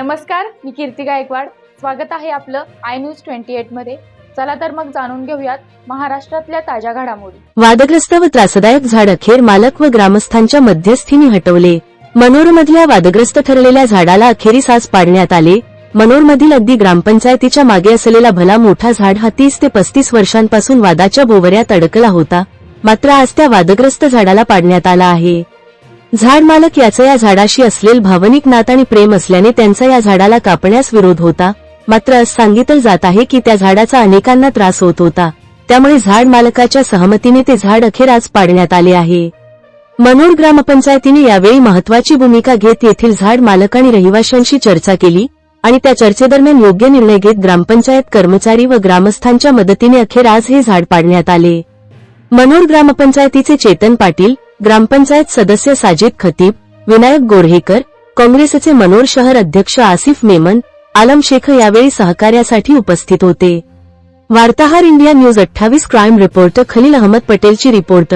नमस्कार मी कीर्ती गायकवाड. स्वागत आहे आपलं आय न्यूज ट्वेंटी एटमध्ये. चला तर मग जाणून घेऊयात महाराष्ट्रातल्या ताज्या घडामोडी. वादग्रस्त व त्रासदायक झाड अखेर मालक व ग्रामस्थांच्या मध्यस्थीने हटवले. मनोरमधल्या वादग्रस्त ठरलेल्या झाडाला अखेरीस आज पाडण्यात आले. मनोरमधील अगदी ग्रामपंचायतीच्या मागे असलेला भला मोठा झाड हा तीस ते पस्तीस वर्षांपासून वादाच्या भोवऱ्यात अडकला होता. मात्र आज त्या वादग्रस्त झाडाला पाडण्यात आला आहे. झाड मालक याचं या झाडाशी असलेल भावनिक नात आणि प्रेम असल्याने त्यांचा या झाडाला कापण्यास विरोध होता. मात्र सांगितलं जात आहे की त्या झाडाचा अनेकांना त्रास होत होता. त्यामुळे झाड मालकाच्या सहमतीने ते झाड अखेर आज पाडण्यात आले आहे. मनोर ग्रामपंचायतीने यावेळी महत्वाची भूमिका घेत येथील झाड मालक आणि रहिवाशांशी चर्चा केली आणि त्या चर्चेदरम्यान योग्य निर्णय घेत ग्रामपंचायत कर्मचारी व ग्रामस्थांच्या मदतीने अखेर आज हे झाड पाडण्यात आले. मनोर ग्रामपंचायतीचे चेतन पाटील ग्रामपंचायत सदस्य साजिद खतीब विनायक गोरहेकर काँग्रेसचे मनोर शहर अध्यक्ष आसिफ मेमन आलम शेख यावेळी सहकार्यासाठी उपस्थित होते. वार्ताहर इंडिया न्यूज अठ्ठावीस क्राईम रिपोर्टर खलील अहमद पटेलची रिपोर्ट.